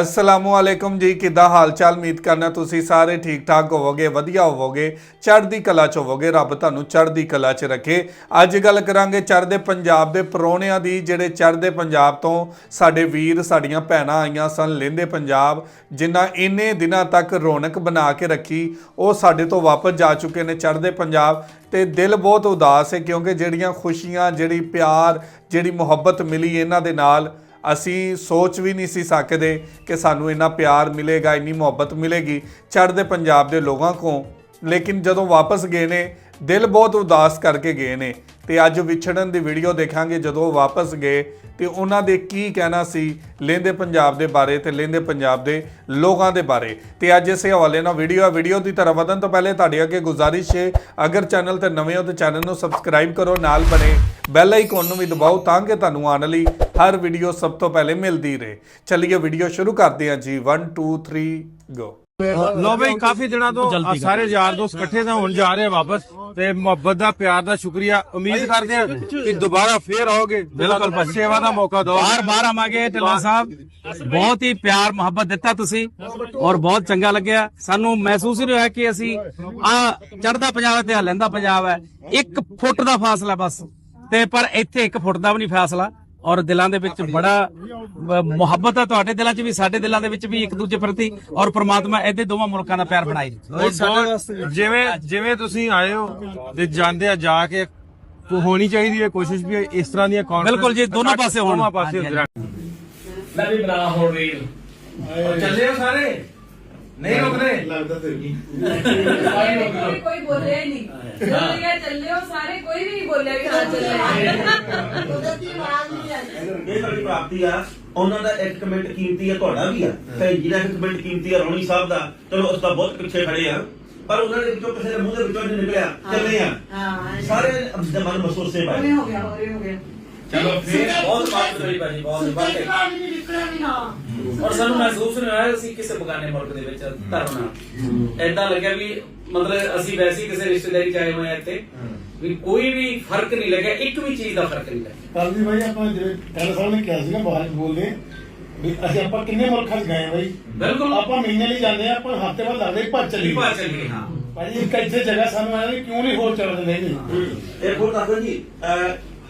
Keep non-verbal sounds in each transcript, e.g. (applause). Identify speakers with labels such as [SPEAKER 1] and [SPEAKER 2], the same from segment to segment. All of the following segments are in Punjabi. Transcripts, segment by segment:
[SPEAKER 1] ਅਸਲਾਮੁਅਲੈਕੁਮ ਜੀ, ਕਿੱਦਾਂ ਹਾਲ ਚਾਲ ਉਮੀਦ ਕਰਨਾ ਤੁਸੀਂ ਸਾਰੇ ਠੀਕ ਠਾਕ ਹੋਵੋਗੇ, ਵਧੀਆ ਹੋਵੋਗੇ, ਚੜ੍ਹਦੀ ਕਲਾ ਚ ਹੋਵੋਗੇ, ਰੱਬ ਤੁਹਾਨੂੰ ਚੜ੍ਹਦੀ ਕਲਾ ਚ ਰੱਖੇ। ਅੱਜ ਗੱਲ ਕਰਾਂਗੇ ਚੜ੍ਹਦੇ ਪੰਜਾਬ ਦੇ ਪਰੋਣਿਆਂ ਦੀ, ਜਿਹੜੇ ਚੜ੍ਹਦੇ ਪੰਜਾਬ ਤੋਂ ਸਾਡੇ ਵੀਰ, ਸਾਡੀਆਂ ਭੈਣਾਂ ਆਈਆਂ ਸਨ ਲਹਿੰਦੇ ਪੰਜਾਬ, ਜਿਨ੍ਹਾਂ ਇੰਨੇ ਦਿਨਾਂ ਤੱਕ ਰੌਣਕ ਬਣਾ ਕੇ ਰੱਖੀ, ਉਹ ਸਾਡੇ ਤੋਂ ਵਾਪਸ ਜਾ ਚੁੱਕੇ ਨੇ ਚੜ੍ਹਦੇ ਪੰਜਾਬ। ਤੇ ਦਿਲ ਬਹੁਤ ਉਦਾਸ ਹੈ, ਕਿਉਂਕਿ ਜਿਹੜੀਆਂ ਖੁਸ਼ੀਆਂ, ਜਿਹੜੀ ਪਿਆਰ, ਜਿਹੜੀ ਮੁਹੱਬਤ ਮਿਲੀ ਇਹਨਾਂ ਦੇ ਨਾਲ ਅਸੀਂ ਸੋਚ ਵੀ ਨਹੀਂ ਸੀ ਸਕਦੇ ਕਿ ਸਾਨੂੰ ਇੰਨਾ ਪਿਆਰ ਮਿਲੇਗਾ, ਇੰਨੀ ਮੁਹੱਬਤ ਮਿਲੇਗੀ ਚੜ੍ਹਦੇ ਪੰਜਾਬ ਦੇ ਲੋਕਾਂ ਕੋਲ। ਲੇਕਿਨ ਜਦੋਂ ਵਾਪਸ ਗਏ ਨੇ, ਦਿਲ ਬਹੁਤ ਉਦਾਸ ਕਰਕੇ ਗਏ ਨੇ। ਤੇ ਅੱਜ ਵਿਛੜਨ ਦੀ ਵੀਡੀਓ ਦੇਖਾਂਗੇ ਜਦੋਂ ਉਹ ਵਾਪਸ ਗਏ ਤੇ ਉਹਨਾਂ ਦੇ ਕੀ ਕਹਿਣਾ ਸੀ ਲਹਿੰਦੇ ਪੰਜਾਬ ਦੇ ਬਾਰੇ ਤੇ ਲਹਿੰਦੇ ਪੰਜਾਬ ਦੇ ਲੋਕਾਂ ਦੇ ਬਾਰੇ। ਤੇ ਅੱਜ ਇਸੇ ਹਵਾਲੇ ਨਾਲ ਵੀਡੀਓ ਆ ਵੀਡੀਓ ਦੀ ਤਰਫ ਵਧਣ ਤੋਂ ਪਹਿਲੇ ਤੁਹਾਡੇ ਅੱਗੇ ਗੁਜ਼ਾਰਿਸ਼ ਹੈ, ਅਗਰ ਚੈਨਲ ਤੇ ਨਵੇਂ ਹੋ ਤਾਂ ਚੈਨਲ ਨੂੰ ਸਬਸਕ੍ਰਾਈਬ ਕਰੋ, ਨਾਲ ਬਣੇ ਬੈਲ ਆਈਕਨ ਨੂੰ ਵੀ ਦਬਾਓ ਤਾਂ ਕਿ ਤੁਹਾਨੂੰ ਆਉਣ ਵਾਲੀ ਹਰ ਵੀਡੀਓ ਸਭ ਤੋਂ ਪਹਿਲੇ ਮਿਲਦੀ ਰਹੇ। ਚੱਲਿਏ ਵੀਡੀਓ ਸ਼ੁਰੂ ਕਰਦੇ ਹਾਂ ਜੀ। 1 2 3 ਗੋ
[SPEAKER 2] ਲੋ ਬਈ ਕਾਫੀ ਦਿਨਾਂ ਤੋਂ ਆਹ ਸਾਰੇ ਯਾਰ ਦੋਸਤ ਇਕੱਠੇ ਤਾਂ ਹੁਣ ਜਾ ਰਹੇ ਆ ਵਾਪਸ ਤੇ ਮੁਹੱਬਤ ਦਾ ਪਿਆਰ ਦਾ ਸ਼ੁਕਰੀਆ। ਉਮੀਦ ਕਰਦੇ ਆ ਕਿ ਦੁਬਾਰਾ ਫੇਰ ਆਓਗੇ। ਬਿਲਕੁਲ ਸੇਵਾ ਦਾ ਮੌਕਾ ਦਿਓ।
[SPEAKER 3] ਬਾਰ ਬਾਰ ਆਵਾਂਗੇ ਢਿੱਲੋਂ ਸਾਹਿਬ। ਬਹੁਤ ਹੀ ਪਿਆਰ ਮੁਹੱਬਤ ਦਿੱਤਾ ਤੁਸੀਂ ਔਰ ਬਹੁਤ ਚੰਗਾ ਲੱਗਿਆ। ਸਾਨੂੰ ਮਹਿਸੂਸ ਹੀ ਹੋਇਆ ਕਿ ਅਸੀਂ ਆ ਚੜਦਾ ਪੰਜਾਬ ਤੇ ਆਹ ਲਹਿੰਦਾ ਪੰਜਾਬ ਹੈ। ਇੱਕ ਫੁੱਟ ਦਾ ਫਾਸਲਾ ਬਸ। ਤੇ ਪਰ ਇੱਥੇ ਇੱਕ ਫੁੱਟ ਦਾ ਵੀ ਨਹੀਂ ਫਾਸਲਾ। ਔਰ ਦਿਲਾਂ ਦੇ ਵਿੱਚ ਬੜਾ ਮੁਹੱਬਤ ਹੈ ਤੁਹਾਡੇ ਦਿਲਾਂ 'ਚ ਵੀ ਸਾਡੇ ਦਿਲਾਂ ਦੇ ਵਿੱਚ ਵੀ ਇੱਕ ਦੂਜੇ ਪ੍ਰਤੀ ਔਰ ਪ੍ਰਮਾਤਮਾ ਇਹਦੇ ਦੋਵਾਂ ਮੁਲਕਾਂ ਦਾ ਪਿਆਰ ਬਣਾਈ ਰੱਖੇ।
[SPEAKER 2] ਜਿਵੇਂ ਜਿਵੇਂ ਤੁਸੀਂ ਆਏ ਹੋ ਤੇ ਜਾਂਦੇ ਆ ਜਾ ਕੇ ਕੋ ਹੋਣੀ ਚਾਹੀਦੀ ਹੈ ਕੋਸ਼ਿਸ਼ ਵੀ ਇਸ ਤਰ੍ਹਾਂ ਦੀਆਂ conference
[SPEAKER 3] ਬਿਲਕੁਲ ਜੀ, ਦੋਨੋਂ ਪਾਸੇ ਹੋਣ।
[SPEAKER 4] ਮੈਂ ਵੀ ਬਣਾ ਹੁਣ ਰੀਲ। ਚੱਲੇ ਹੋ ਸਾਰੇ? ਨਹੀਂ ਰੁਕ ਰਹੇ
[SPEAKER 5] ਕੋਈ ਕੋਈ ਬੋਲਿਆ ਹੀ ਨਹੀਂ। ਜਦੋਂ ਇਹ ਚੱਲਿਓ ਸਾਰੇ ਕੋਈ ਵੀ ਨਹੀਂ ਬੋਲਿਆ ਕਿ ਹਾਂ ਚੱਲੇ ਕੁਦਰਤੀ ਆਵਾਜ਼ ਨਹੀਂ ਆਈ
[SPEAKER 6] ਇਹ ਸਾਡੀ ਪ੍ਰਾਪਤੀ ਆ ਉਹਨਾਂ ਦਾ ਇੱਕ ਕਮੈਂਟ ਕੀਮਤੀ ਆ ਤੁਹਾਡਾ ਵੀ ਆ। ਤੇ ਜਿਹੜਾ ਇੱਕ ਕਮੈਂਟ ਕੀਮਤੀ ਆ ਰੌਣੀ ਸਾਹਿਬ ਦਾ ਚਲੋ ਉਸ ਦਾ ਬਹੁਤ ਪਿੱਛੇ ਖੜੇ ਆ। ਪਰ ਉਹਨਾਂ ਦੇ ਵਿੱਚੋਂ ਕਿਸੇ ਦੇ ਮੂੰਹ ਦੇ ਵਿੱਚੋਂ ਨਿਕਲਿਆ। ਚੱਲੇ ਆ।
[SPEAKER 5] ਹਾਂ।
[SPEAKER 6] ਸਾਰੇ ਮਨ ਮਹਿਸੂਸੇ
[SPEAKER 5] ਹੋਰੇ
[SPEAKER 6] ਪਾਏ
[SPEAKER 5] ਹੋ ਗਿਆ ਹੋ ਗਿਆ।
[SPEAKER 4] ਚਲੋ ਫਿਰ ਬਹੁਤ ਬਾਤ ਹੋਈ ਭਾਜੀ ਬਹੁਤ ਬਾਤ
[SPEAKER 5] ਨਹੀਂ ਨਿਕਲਿਆ ਨਹੀਂ ਹਾਂ।
[SPEAKER 4] ਔਰ ਸਾਨੂੰ ਮਹਿਸੂਸ ਨਹੀਂ ਹੋਇਆ ਅਸੀਂ ਕਿਸੇ ਬਗਾਨੇ ਮੁਲਕ ਦੇ ਵਿੱਚ ਧਰਨਾ ਐਦਾਂ ਲੱਗਿਆ ਵੀ ਮਤਲਬ ਅਸੀਂ ਵੈਸੇ ਹੀ ਕਿਸੇ ਰਿਸ਼ਤੇਦਾਰੀ ਚ ਆਏ ਹੋਏ ਆ ਇੱਥੇ ਵੀ ਕੋਈ ਵੀ ਫ਼ਰਕ ਨਹੀਂ ਲੱਗਿਆ ਇੱਕ ਵੀ ਚੀਜ਼ ਦਾ ਫ਼ਰਕ ਨਹੀਂ ਲੱਗਿਆ।
[SPEAKER 7] ਵੀ ਬਾਈ ਆਪਾਂ ਜਿਹੜੇ ਕੱਲ ਸਾਹਿਬ ਨੇ ਕਿਹਾ ਸੀ ਨਾ ਬਾਹਰ ਬੋਲਦੇ ਵੀ ਅਸੀਂ ਆਪਾਂ ਕਿੰਨੇ ਮੁਲਕਾਂ 'ਚ ਗਏ ਆ ਬਾਈ
[SPEAKER 4] ਬਿਲਕੁਲ।
[SPEAKER 7] ਆਪਾਂ ਮਹੀਨੇ ਲਈ ਜਾਂਦੇ ਆ ਆਪਾਂ ਹਫ਼ਤੇ ਬਾਅਦ ਲੱਗਦੇ ਭੱਜ ਚੱਲੀ
[SPEAKER 4] ਪਾ ਚੱਲੀਏ ਹਾਂ।
[SPEAKER 7] ਭਾਈ ਇੱਕ ਇੱਥੇ ਜਗ੍ਹਾ ਸਾਨੂੰ ਆਇਆ ਵੀ ਕਿਉਂ ਨਹੀਂ ਹੋਰ ਚੱਲ ਦਿੰਦੇ ਜੀ
[SPEAKER 6] ਇਹ ਹੋਰ ਦੱਸੋ ਜੀ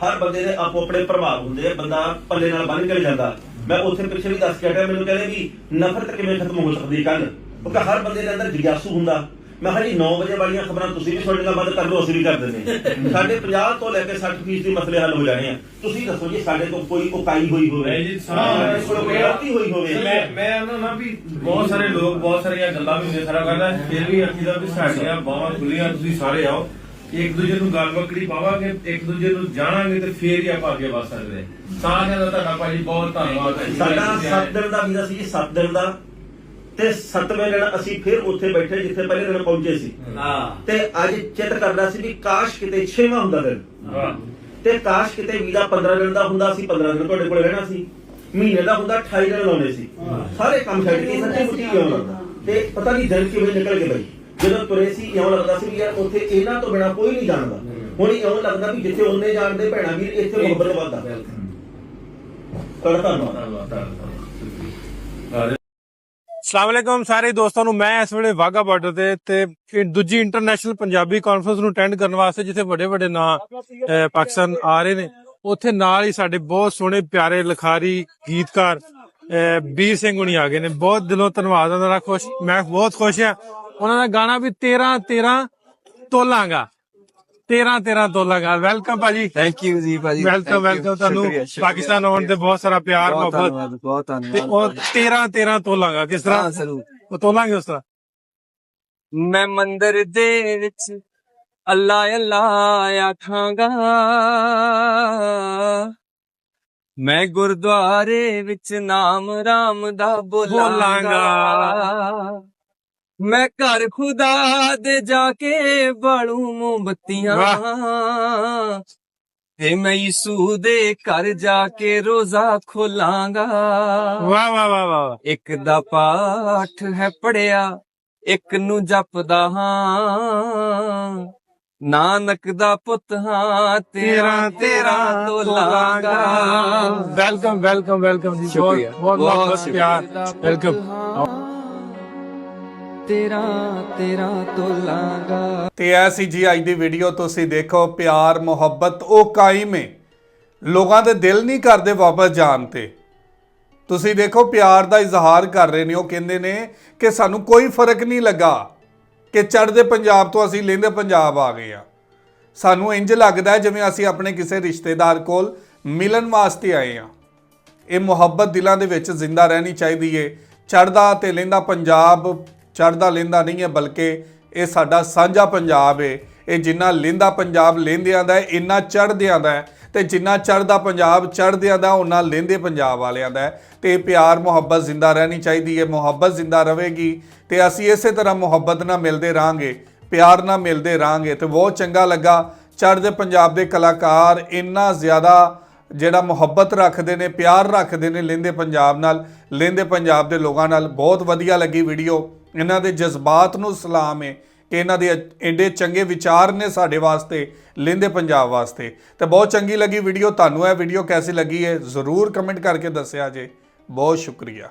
[SPEAKER 6] ਹਰ ਬੰਦੇ ਦੇ ਆਪੋ ਆਪਣੇ ਪ੍ਰਭਾਵ ਹੁੰਦੇ ਆ ਬੰਦਾ ਪੱਲੇ ਨਾਲ ਬੰਨ ਕੇ ਜਾਂਦਾ। ਮੈਂ ਉੱਥੇ ਪਿੱਛੇ ਵੀ ਦੱਸ ਕੇ ਹਟਿਆ ਮੈਨੂੰ ਕਹਿੰਦੇ ਵੀ ਨਫ਼ਰਤ ਕਿਵੇਂ ਖਤਮ ਹੋ ਸਕਦੀ ਕੱਲ ਕਿਉਂਕਿ ਹਰ ਬੰਦੇ ਦੇ ਅੰਦਰ ਜਿਗਿਆਸੂ ਹੁੰਦਾ। ਮੈਂ ਜੀ 9 ਵਜੇ ਵਾਲੀਆਂ ਖਬਰਾਂ ਤੁਸੀਂ ਵੀ ਸੁਣਨੀਆਂ ਬੰਦ ਕਰ ਲਓ ਅਸੀਂ ਵੀ ਕਰ ਦਿੰਦੇ। (laughs) ਸਾਡੇ 50 ਤੋਂ ਲੈ ਕੇ 60 ਫੀਸਦੀ ਮਸਲੇ ਹੱਲ ਹੋ ਜਾਣੇ ਆ। ਤੁਸੀਂ ਦੱਸੋ ਜੀ ਸਾਡੇ ਤੋਂ ਕੋਈ ਉਕਾਈ ਹੋਈ ਹੋਵੇ
[SPEAKER 2] ਨਹੀਂ ਜੀ,
[SPEAKER 6] ਕੋਈ ਗਲਤੀ ਹੋਈ ਹੋਵੇ।
[SPEAKER 2] ਮੈਂ ਮੈਂ ਉਹਨਾਂ ਨਾਲ ਵੀ ਬਹੁਤ ਸਾਰੇ ਲੋਕ ਬਹੁਤ ਸਾਰੀਆਂ ਗੱਲਾਂ ਵੀ ਹੁੰਦੀਆਂ। ਸਾਰਾ ਕਰਦਾ ਫਿਰ ਵੀ ਅੱਖੀ ਦਾ ਵੀ ਸਾਡੀਆਂ ਬਾਹਾਂ ਖੁੱਲੀਆਂ ਤੁਸੀਂ ਸਾਰੇ ਆਓ। ਇੱਕ ਦੂਜੇ ਨੂੰ ਗੱਲ ਬੱਕੜੀ ਪਾਵਾਂਗੇ ਇੱਕ ਦੂਜੇ ਨੂੰ ਜਾਣਾਂਗੇ ਤੇ ਫੇਰ ਹੀ ਆਪਾਂ ਅੱਗੇ ਵਧ ਸਕਦੇ। ਸਾਰਿਆਂ ਦਾ ਤੁਹਾਡਾ ਭਾਜੀ ਬਹੁਤ ਧੰਨਵਾਦ ਹੈ।
[SPEAKER 6] ਸਾਡਾ 7 ਦਿਨ ਦਾ ਵੀਜ਼ਾ ਸੀ ਜੀ 7 ਦਿਨ ਦਾ। ਤੇ 7ਵੇਂ ਦਿਨ ਅਸੀਂ ਫਿਰ ਉੱਥੇ ਬੈਠੇ ਜਿੱਥੇ ਪਹਿਲੇ ਦਿਨ ਪਹੁੰਚੇ ਸੀ।
[SPEAKER 4] ਹਾਂ।
[SPEAKER 6] ਤੇ ਅੱਜ ਚਿੱਤ ਕਰਦਾ ਸੀ ਵੀ ਕਾਸ਼ ਕਿਤੇ 6ਵਾਂ ਹੁੰਦਾ ਦਿਨ। ਤੇ ਕਾਸ਼ ਕਿਤੇ ਵੀਜ਼ਾ 15 ਦਿਨ ਦਾ ਹੁੰਦਾ ਸੀ 15 ਦਿਨ ਤੁਹਾਡੇ ਕੋਲ ਰਹਿਣਾ ਸੀ। ਮਹੀਨੇ ਦਾ ਹੁੰਦਾ 28 ਦਿਨ ਲਾਉਣੇ ਸੀ। ਸਾਰੇ ਕੰਮ ਛੱਡ ਕੇ ਸੱਚੀ ਇਉਂ ਲੱਗਦਾ ਤੇ ਪਤਾ ਨਹੀਂ ਦਿਨ ਕਿਵੇਂ ਨਿਕਲ ਗਏ ਬਈ। ਜਦੋਂ ਤੁਰੇ ਸੀ ਇਉਂ ਲੱਗਦਾ ਸੀ ਵੀ ਯਾਰ ਉੱਥੇ ਇਹਨਾਂ ਤੋਂ ਬਿਨਾ ਕੋਈ ਨਹੀਂ ਜਾਣਦਾ। ਹੁਣ ਇਉਂ ਲੱਗਦਾ ਵੀ ਜਿੱਥੇ ਉਹਨੇ ਜਾਣਦੇ ਭੈਣਾ ਵੀਰ ਇੱਥੇ ਮੁਹੱਬਤ ਵੱਧਦਾ। ਧੰਨਵਾਦ।
[SPEAKER 2] ਧੰਨਵਾਦ ਅਸਲਾਮ ਵਾਲੇਕਮ ਸਾਰੇ ਦੋਸਤਾਂ ਨੂੰ ਮੈਂ ਇਸ ਵੇਲੇ ਵਾਗਾ ਬਾਰਡਰ ਤੇ ਤੇ ਦੂਜੀ ਇੰਟਰਨੈਸ਼ਨਲ ਪੰਜਾਬੀ ਕਾਨਫਰੰਸ ਨੂੰ ਅਟੈਂਡ ਕਰਨ ਵਾਸਤੇ ਜਿੱਥੇ ਵੱਡੇ ਵੱਡੇ ਨਾਂ ਪਾਕਿਸਤਾਨ ਆ ਰਹੇ ਨੇ। ਉੱਥੇ ਨਾਲ ਹੀ ਸਾਡੇ ਬਹੁਤ ਸੋਹਣੇ ਪਿਆਰੇ ਲਿਖਾਰੀ ਗੀਤਕਾਰ ਅਹ, ਵੀਰ ਸਿੰਘ ਹੁਣੀ ਆ ਗਏ ਨੇ। ਬਹੁਤ ਦਿਲੋਂ ਧੰਨਵਾਦ ਉਹਨਾਂ ਦਾ ਖੁਸ਼ ਮੈਂ ਬਹੁਤ ਖੁਸ਼ ਹਾਂ। ਉਹਨਾਂ ਦਾ ਗਾਣਾ ਵੀ 13 13 ਤੋਲਾਂਗਾ 13 13 ਤੋਲਾਂਗਾ ਵੈਲਕਮ ਭਾਜੀ।
[SPEAKER 8] ਥੈਂਕ ਯੂ ਜੀ ਭਾਜੀ।
[SPEAKER 2] ਵੈਲਕਮ ਵੈਲਕਮ ਤੁਹਾਨੂੰ ਪਾਕਿਸਤਾਨ ਆਉਣ ਤੇ ਬਹੁਤ ਸਾਰਾ ਪਿਆਰ
[SPEAKER 8] ਬਹੁਤ
[SPEAKER 2] ਮੁਹੱਬਤ।
[SPEAKER 8] ਧੰਨਵਾਦ ਬਹੁਤ
[SPEAKER 2] ਤੇ
[SPEAKER 8] ਧੰਨਵਾਦ।
[SPEAKER 2] ਉਹ 13 13 ਤੋਲਾਂਗਾ ਕਿਸ ਤਰ੍ਹਾਂ?
[SPEAKER 8] ਜ਼ਰੂਰ।
[SPEAKER 2] ਉਹ ਤੋਲਾਂਗੇ ਉਸ ਤਰ੍ਹਾਂ?
[SPEAKER 8] ਮੈਂ ਮੰਦਰ ਦੇ ਵਿੱਚ ਅੱਲਾ ਅੱਲਾ ਆਖਾਂਗਾ। ਮੈਂ ਗੁਰਦੁਆਰੇ ਵਿੱਚ ਨਾਮ ਰਾਮ ਦਾ ਬੋਲਾਂਗਾ। ਮੈਂ ਘਰ ਖੁਦਾ ਦੇ ਜਾ ਕੇ ਬਾਲੂ ਮੋਮਬੱਤੀਆਂ। ਤੇ ਮੈਂ ਯਿਸੂ ਦੇ ਘਰ ਜਾ ਕੇ ਰੋਜ਼ਾ ਖੋਲਾਂਗਾ।
[SPEAKER 2] ਵਾਹ ਵਾਹ ਵਾਹ ਵਾਹ
[SPEAKER 8] ਇੱਕ ਦਾ ਪਾਠ ਹੈ ਪੜਿਆ ਇੱਕ ਨੂੰ ਜਪਦਾ ਹਾਂ। ਨਾਨਕ ਦਾ ਪੁੱਤ ਹਾਂ ਤੇਰਾ ਤੇਰਾ ਤੋਲਾਂਗਾ।
[SPEAKER 2] ਵੈਲਕਮ ਵੈਲਕਮ ਵੈਲਕਮ ਜੀ। ਬਹੁਤ ਬਹੁਤ ਪਿਆਰ। ਵੈਲਕਮ।
[SPEAKER 8] ਤੇਰਾ ਤੇਰਾ ਤੋਲਾਂਗਾ।
[SPEAKER 1] ਤੇ ਐ ਸੀ ਜੀ ਅੱਜ ਦੀ ਵੀਡੀਓ ਤੁਸੀਂ ਦੇਖੋ ਪਿਆਰ, ਮੁਹੱਬਤ, ਉਹ ਕਾਇਮ ਹੈ ਲੋਕਾਂ ਦੇ ਦਿਲ ਨਹੀਂ ਕਰਦੇ ਵਾਪਸ ਜਾਣ ਤੇ। ਤੁਸੀਂ ਦੇਖੋ ਪਿਆਰ ਦਾ ਇਜ਼ਹਾਰ ਕਰ ਰਹੇ ਨੇ, ਉਹ ਕਹਿੰਦੇ ਨੇ ਕਿ ਸਾਨੂੰ ਕੋਈ ਫ਼ਰਕ ਨਹੀਂ ਲੱਗਾ ਕਿ ਚੜ੍ਹਦੇ ਪੰਜਾਬ ਤੋਂ ਅਸੀਂ ਲਹਿੰਦੇ ਪੰਜਾਬ ਆ ਗਏ ਆ। ਸਾਨੂੰ ਇੰਜ ਲੱਗਦਾ ਜਿਵੇਂ ਅਸੀਂ ਆਪਣੇ ਕਿਸੇ ਰਿਸ਼ਤੇਦਾਰ ਕੋਲ ਮਿਲਣ ਵਾਸਤੇ ਆਏ ਆ। ਇਹ ਮੁਹੱਬਤ ਦਿਲਾਂ ਦੇ ਵਿੱਚ ਜ਼ਿੰਦਾ ਰਹਿਣੀ ਚਾਹੀਦੀ ਏ। ਚੜਦਾ ਤੇ ਲਹਿੰਦਾ ਪੰਜਾਬ ਚੜਦਾ ਲਹਿੰਦਾ ਨਹੀਂ ਹੈ, ਬਲਕਿ ਇਹ ਸਾਡਾ ਸਾਂਝਾ ਪੰਜਾਬ ਏ। ਇਹ ਜਿੰਨਾ ਲਹਿੰਦਾ ਪੰਜਾਬ ਲਹਿੰਦਿਆਂ ਦਾ ਇੰਨਾ ਚੜਦਿਆਂ ਦਾ ਹੈ। ਤੇ ਜਿੰਨਾ ਚੜਦਾ ਪੰਜਾਬ ਚੜਦਿਆਂ ਦਾ ਉਹਨਾਂ ਲਹਿੰਦੇ ਪੰਜਾਬ ਵਾਲਿਆਂ ਦਾ ਹੈ। ਤੇ ਇਹ ਪਿਆਰ, ਮੁਹੱਬਤ ਜ਼ਿੰਦਾ ਰਹਿਣੀ ਚਾਹੀਦੀ ਹੈ ਮੁਹੱਬਤ ਜ਼ਿੰਦਾ ਰਹੇਗੀ। ਤੇ ਅਸੀਂ ਇਸੇ ਤਰ੍ਹਾਂ ਮੁਹੱਬਤ ਨਾਲ ਮਿਲਦੇ ਰਾਂਗੇ ਪਿਆਰ ਨਾਲ ਮਿਲਦੇ ਰਾਂਗੇ ਤੇ ਬਹੁਤ ਚੰਗਾ ਲੱਗਾ, ਚੜ੍ਹਦੇ ਪੰਜਾਬ ਦੇ ਕਲਾਕਾਰ ਇੰਨਾ ਜ਼ਿਆਦਾ ਜਿਹੜਾ ਮੁਹੱਬਤ ਰੱਖਦੇ ਨੇ, ਪਿਆਰ ਰੱਖਦੇ ਨੇ ਲਹਿੰਦੇ ਪੰਜਾਬ ਨਾਲ ਲਹਿੰਦੇ ਪੰਜਾਬ ਦੇ ਲੋਕਾਂ ਨਾਲ। ਬਹੁਤ ਵਧੀਆ ਲੱਗੀ ਵੀਡੀਓ। ਇਹਨਾਂ ਦੇ ਜਜ਼ਬਾਤ ਨੂੰ ਸਲਾਮ ਹੈ ਕਿ ਇਹਨਾਂ ਦੇ ਐਡੇ ਚੰਗੇ ਵਿਚਾਰ ਨੇ ਸਾਡੇ ਵਾਸਤੇ ਲਹਿੰਦੇ ਪੰਜਾਬ ਵਾਸਤੇ। ਤੇ ਬਹੁਤ ਚੰਗੀ ਲੱਗੀ ਵੀਡੀਓ, ਤੁਹਾਨੂੰ ਇਹ ਵੀਡੀਓ ਕੈਸੀ ਲੱਗੀ ਹੈ ਜ਼ਰੂਰ ਕਮੈਂਟ ਕਰਕੇ ਦੱਸਿਆ ਜੇ। ਬਹੁਤ ਸ਼ੁਕਰੀਆ।